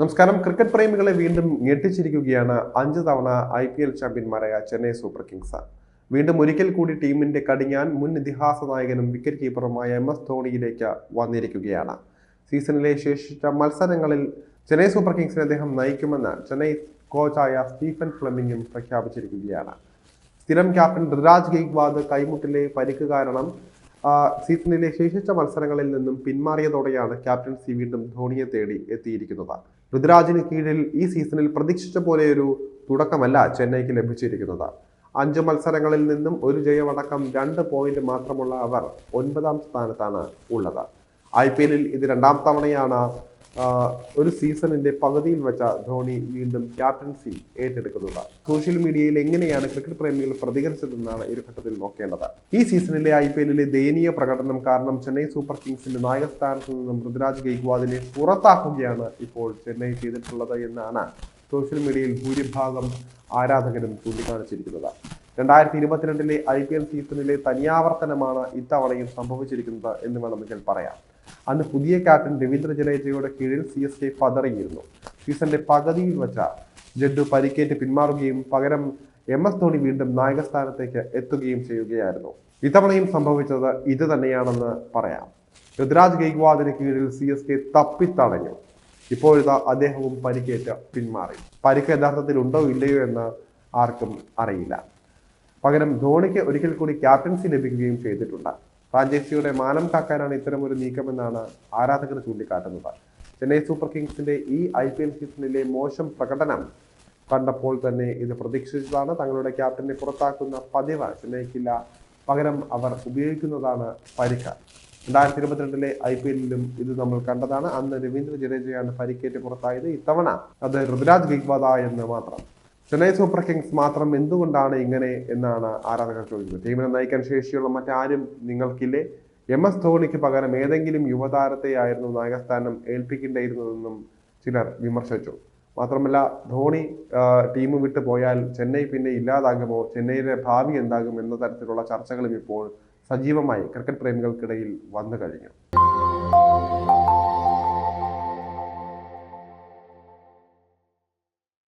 നമസ്കാരം. ക്രിക്കറ്റ് പ്രേമികളെ വീണ്ടും ഞെട്ടിച്ചിരിക്കുകയാണ്. അഞ്ച് തവണ ഐ പി എൽ ചാമ്പ്യന്മാരായ ചെന്നൈ സൂപ്പർ കിങ്സ്. വീണ്ടും ഒരിക്കൽ കൂടി ടീമിന്റെ കടിഞ്ഞാൻ മുൻ ഇതിഹാസ നായകനും വിക്കറ്റ് കീപ്പറുമായ എം എസ് ധോണിയിലേക്ക് വന്നിരിക്കുകയാണ്. സീസണിലെ ശേഷിച്ച മത്സരങ്ങളിൽ ചെന്നൈ സൂപ്പർ കിങ്സിനെ അദ്ദേഹം നയിക്കുമെന്ന് ചെന്നൈ കോച്ചായ സ്റ്റീഫൻ ഫ്ലെമിംഗും പ്രഖ്യാപിച്ചിരിക്കുകയാണ്. സ്ഥിരം ക്യാപ്റ്റൻ ഋതുരാജ് ഗെയ്ക്വാദ് കൈമുട്ടിലെ പരിക്ക് കാരണം സീസണിലെ ശേഷിച്ച മത്സരങ്ങളിൽ നിന്നും പിന്മാറിയതോടെയാണ് ക്യാപ്റ്റൻസി വീണ്ടും ധോണിയെ തേടി എത്തിയിരിക്കുന്നത്. ഋതുരാജിന് കീഴിൽ ഈ സീസണിൽ പ്രതീക്ഷിച്ച പോലെ ഒരു തുടക്കമല്ല ചെന്നൈക്ക് ലഭിച്ചിരിക്കുന്നത്. അഞ്ച് മത്സരങ്ങളിൽ നിന്നും ഒരു ജയമടക്കം രണ്ട് പോയിന്റ് മാത്രമുള്ള അവർ ഒൻപതാം സ്ഥാനത്താണ് ഉള്ളത്. ഐ പി എല്ലിൽ ഇത് രണ്ടാം തവണയാണ് ഒരു സീസണിന്റെ പകുതിയിൽ വെച്ച ധോണി വീണ്ടും ക്യാപ്റ്റൻസി ഏറ്റെടുക്കുന്നത് സോഷ്യൽ മീഡിയയിൽ എങ്ങനെയാണ് ക്രിക്കറ്റ് പ്രേമികൾ പ്രതികരിച്ചതെന്നാണ് ഒരു ഘട്ടത്തിൽ നോക്കേണ്ടത്. ഈ സീസണിലെ ഐ പി എല്ലിലെ ദയനീയ പ്രകടനം കാരണം ചെന്നൈ സൂപ്പർ കിങ്സിന്റെ നായക സ്ഥാനത്ത് നിന്നും ഋതുരാജ് ഗെയ്ക്വാദിനെ പുറത്താക്കുകയാണ് ഇപ്പോൾ ചെന്നൈ ചെയ്തിട്ടുള്ളത് എന്നാണ് സോഷ്യൽ മീഡിയയിൽ ഭൂരിഭാഗം ആരാധകരും ചൂണ്ടിക്കാണിച്ചിരിക്കുന്നത്. രണ്ടായിരത്തി ഇരുപത്തിരണ്ടിലെ ഐ പി എൽ സീസണിലെ തനിയാവർത്തനമാണ് ഇത്തവണയും സംഭവിച്ചിരിക്കുന്നത് എന്ന് വേണമെങ്കിൽ പറയാം. അന്ന് പുതിയ ക്യാപ്റ്റൻ രവീന്ദ്ര ജഡേജയുടെ കീഴിൽ സി എസ് കെ പതറിയിരുന്നു സീസണിന്റെ പകുതിയിൽ വെച്ച ജഡ്ഡു പരിക്കേറ്റ് പിന്മാറുകയും പകരം എം എസ് ധോണി വീണ്ടും നായകസ്ഥാനത്തേക്ക് എത്തുകയും ചെയ്യുകയായിരുന്നു. ഇത്തവണയും സംഭവിച്ചത് ഇത് തന്നെയാണെന്ന് പറയാം. ഋതുരാജ് ഗെയ്ക്വാദിന് കീഴിൽ സി എസ് കെ തപ്പിത്തടഞ്ഞു. ഇപ്പോഴിതാ അദ്ദേഹവും പരിക്കേറ്റ് പിന്മാറി. പരിക്ക് യഥാർത്ഥത്തിൽ ഉണ്ടോ ഇല്ലയോ എന്ന് ആർക്കും അറിയില്ല. പകരം ധോണിക്ക് ഒരിക്കൽ കൂടി ക്യാപ്റ്റൻസി ലഭിക്കുകയും ചെയ്തിട്ടുണ്ട്. ഫ്രാഞ്ചൈസിയുടെ മാനം കാക്കാനാണ് ഇത്തരമൊരു നീക്കമെന്നാണ് ആരാധകർ ചൂണ്ടിക്കാട്ടുന്നത്. ചെന്നൈ സൂപ്പർ കിങ്സിന്റെ ഈ ഐ പി എൽ സീസണിലെ മോശം പ്രകടനം കണ്ടപ്പോൾ തന്നെ ഇത് പ്രതീക്ഷിച്ചതാണ്. തങ്ങളുടെ ക്യാപ്റ്റനെ പുറത്താക്കുന്ന പതിവ് ചെന്നൈക്കില്ല. പകരം അവർ ഉപയോഗിക്കുന്നതാണ് പരിക്ക്. രണ്ടായിരത്തി ഇരുപത്തിരണ്ടിലെ ഐ പി എല്ലിലും ഇത് നമ്മൾ കണ്ടതാണ്. അന്ന് രവീന്ദ്ര ജഡേജയാണ് പരിക്കേറ്റ് പുറത്തായത്. ഇത്തവണ അത് ഋതുരാജ് ഗിഗ്വാദ എന്ന് മാത്രം. ചെന്നൈ സൂപ്പർ കിങ്സ് മാത്രം എന്തുകൊണ്ടാണ് ഇങ്ങനെ എന്നാണ് ആരാധകർ ചോദിക്കുന്നത്? ടീമിനെ നയിക്കാൻ ശേഷിയുള്ള മറ്റാരും നിങ്ങൾക്കില്ലേ? എം എസ് ധോണിക്ക് പകരം ഏതെങ്കിലും യുവതാരത്തെയായിരുന്നു നായകസ്ഥാനം ഏൽപ്പിക്കേണ്ടിയിരുന്നതെന്നും ചിലർ വിമർശിച്ചു. മാത്രമല്ല ധോണി ടീം വിട്ടു പോയാൽ ചെന്നൈ പിന്നെ ഇല്ലാതാകുമോ? ചെന്നൈയുടെ ഭാവി എന്താകും എന്ന തരത്തിലുള്ള ചർച്ചകളും ഇപ്പോൾ സജീവമായി ക്രിക്കറ്റ് പ്രേമികൾക്കിടയിൽ വന്നു കഴിഞ്ഞു.